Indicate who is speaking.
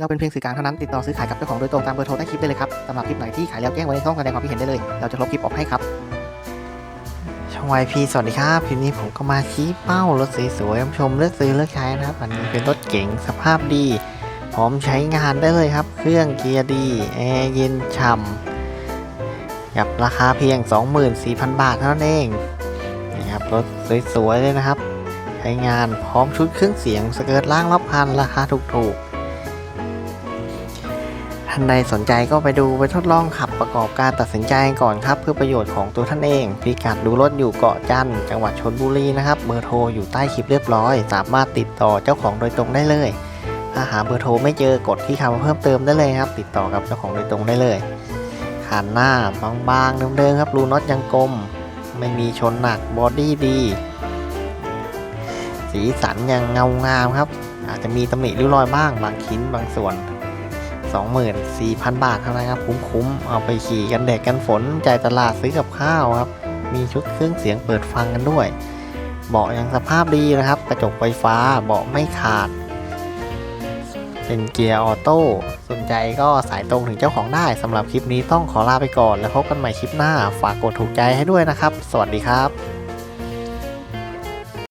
Speaker 1: เราเป็นเพียงสื่อกลางเท่านั้นติดต่อซื้อขายกับเจ้าของโดยตรงตามเบอร์โทรใต้คลิปได้เลยครับสำหรับคลิปไหนที่ขายแล้วแจ้งไว้ในช่องแสดงความคิดเห็นได้เลย เราจะลบคลิปออกให้ครับ ช่องวพีสวัสดีครับคลิปนี้ผมก็มาชี้เป้ารถสวยๆชมเลือกซื้อเลือกใช้นะครับอันนี้เป็นรถเก๋งสภาพดีพร้อมใช้งานได้เลยครับ เครื่องเกียร์ดีแอร์เย็นฉ่ำกับราคาเพียง 24,000 บาทเท่านั้นเองนี่ครับรถสวยๆเลยนะครับ ใช้งานพร้อมชุดเครื่องเสียงสเกิร์ตล่างรอบคันราคาถูกๆ ท่านใดสนใจก็ไปดูไปทดลองขับประกอบการตัดสินใจก่อนครับ เพื่อประโยชน์ของตัวท่านเอง พิกัดดูรถอยู่เกาะจันทร์จังหวัดชนบุรีนะครับเบอร์โทรอยู่ใต้คลิปเรียบร้อย สามารถติดต่อเจ้าของโดยตรงได้เลย ถ้าหาเบอร์โทรไม่เจอกดที่คำว่าเพิ่มเติมได้เลยครับ ติดต่อกับเจ้าของโดยตรงได้เลยขานหน้าบางๆเดิมๆครับรูน็อตยังกลม ไม่มีชนหนักบอดี้ดี สีสันยังเงางามครับ อาจจะมีตำหนิริ้วรอยบ้างบางชิ้นบางส่วน 24,000 บาทเท่านั้นครับ คุ้มๆ เอาไปขี่กันแดดกันฝน จ่ายตลาดซื้อกับข้าวครับ มีชุดเครื่องเสียงเปิดฟังกันด้วย เบาะยังสภาพดีนะครับ กระจกไฟฟ้าเบาะไม่ขาด เป็นเกียร์ออโต้ สนใจก็สายตรงถึงเจ้าของได้สำหรับคลิปนี้ต้องขอลาไปก่อน แล้วพบกันใหม่คลิปหน้า ฝากกดถูกใจให้ด้วยนะครับ สวัสดีครับ